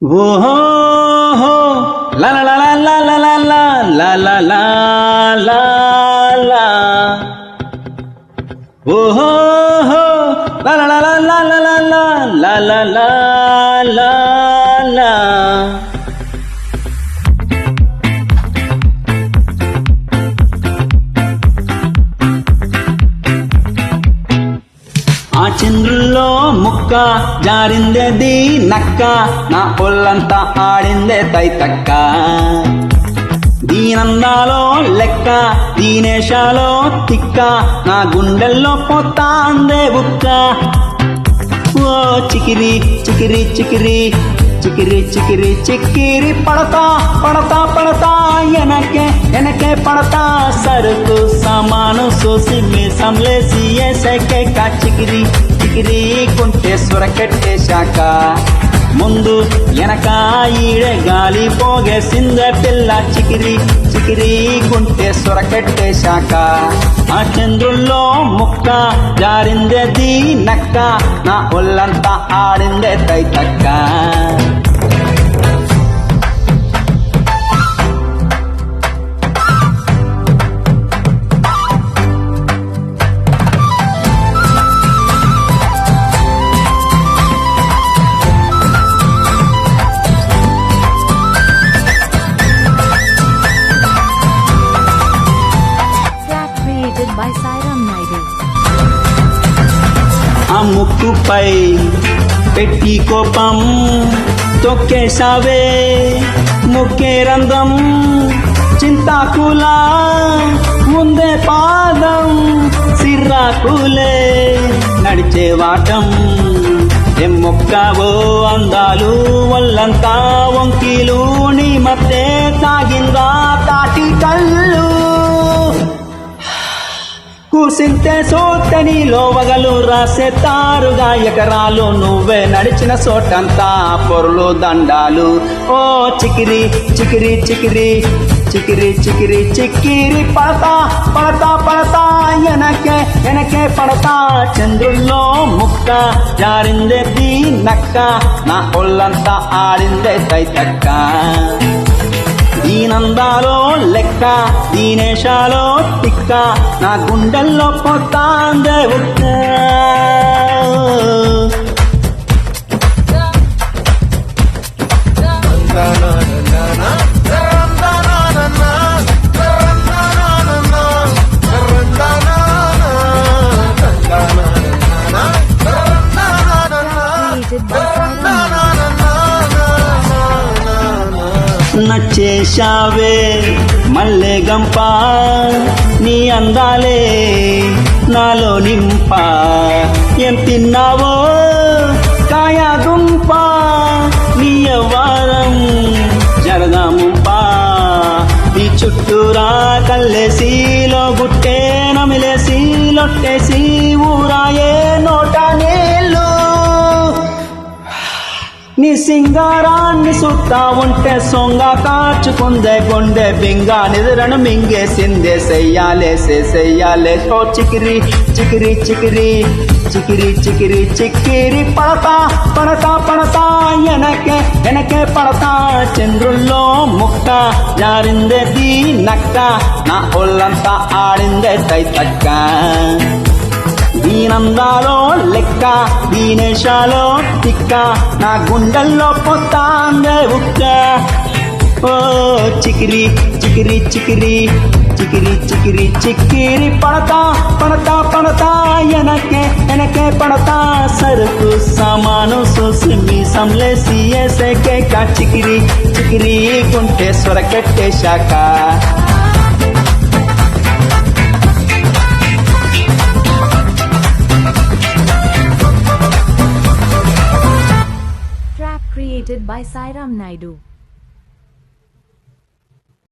Whoa, oh, oh. la la la la la la la la la la la la la oh, oh. la la la la la la la la la la la la la చంద్రుల్లో ముక్క జారిందేది నక్క. నా ఒళ్ళంతా ఆడిందే తైతక్క. దీనందాలో లెక్క దీనేశాలో తిక్క. నా గుండెల్లో పోతాందే బుక్క ఓ చికిరి చికిరి చికిరి. చికిరి చికిరి చిక్కిరి పడతా పడతా పడతా ఎనకే ఎనకే పడతా. సరుకు సామాను సోసి మీసంలేసి ఏసకే కా చికిరి చికిరి కుంటే సురకెట్టేశాక ముందు వెనక ఈడే గాలి పోగేసింద పిల్ల చికిరి చికిరి గుంటే సొరకెట్టేశాక ఆ చంద్రుల్లో ముక్క జారిందేది నక్క నా ఒళ్ళంతా ఆడిందే తైతక్క. ముక్కుపై పెట్టి కోపం తొక్కేసావే ముక్కే రంధ్రం చింతాకులా ముందే పాదం సిర్రాకులే. నడిచే వాటం ఏం మొక్కావో అందాలు వల్లంతా వంకీలు నీ మధ్య తాగిందా కూసింతే సోతని లోవగలు రాసేతారుగా ఎకరాలు నువ్వే నడిచిన సోటంతా పొరులు దండాలు. ఓ చికిరి చికిరి చికిరి చికిరి చికిరి చిక్కిరి పడతా పడతా పడతా ఎనకే ఎనకే పడతా. చంద్రుల్లో ముక్క జారిందే దీ నక్క నా ఒళ్ళంతా ఆడిందే తైతక్క. దీనందాలో లెక్క దీనేశాలో టిక్క నా గుండెల్లో పొత్తాందే ఉక్క నచ్చేశావే మల్లె గంప నీ అందాలే నాలో నింప. ఏం తిన్నావో? కాయా గుంప నీ వారం జరదాముంప నీ చుట్టూరా కల్లేసి గుట్టే నమిలేసి లొట్టేసి ఊరాయే. ಸಿಂಗಾರಾನ್ನಿ ಸುತ್ತ ಉಂಟೆ ಸೊಂಗ ಕಾಚುಕೊಂದೆ ಗೊಂಡೆ ಬಿಂಗ ನಿದ್ರಣ ಮಿಂಗೆ ಸಿಂದೆ ಸೆಯ್ಯಾಲೆ ಸೆ ಸೆಯ್ಯಾಲೆ ಸೋ ಚಿಕಿರಿ ಚಿಕಿರಿ ಚಿಕಿರಿ ಚಿಕಿರಿ ಚಿಕಿರಿ ಚಿಕ್ಕಿರಿ ಪಡತಾ ಪಡತಾ ಪಡತಾ ಎನಕೆ ಎನಕೆ ಪಡತಾ ಚಂದ್ರುಲ್ಲೋ ಮುಕ್ತ ಯಾರಿಂದೆ ದೀ ನಕ್ಕ ನಾ ಒಲ್ಲಂತ ಆಡಿಂದೆ ತೈ ತಕ್ಕ దీనందాలో లెక్క దీనేశాలో తిక్క నా గుండెల్లో పొత్తాందే ఉక్క ఓ చికిరి చికిరి చికిరి చికిరి చికిరి చిక్కిరి పడతా పడతా పడతా ఎనకే ఎనకే పడతా సరుకు సామాను సోసి మీ సంలేసి ఏసేకే కా చికిరి చికిరి గుంటే సొరకెట్టేశాక Track created by Sairam Naidu.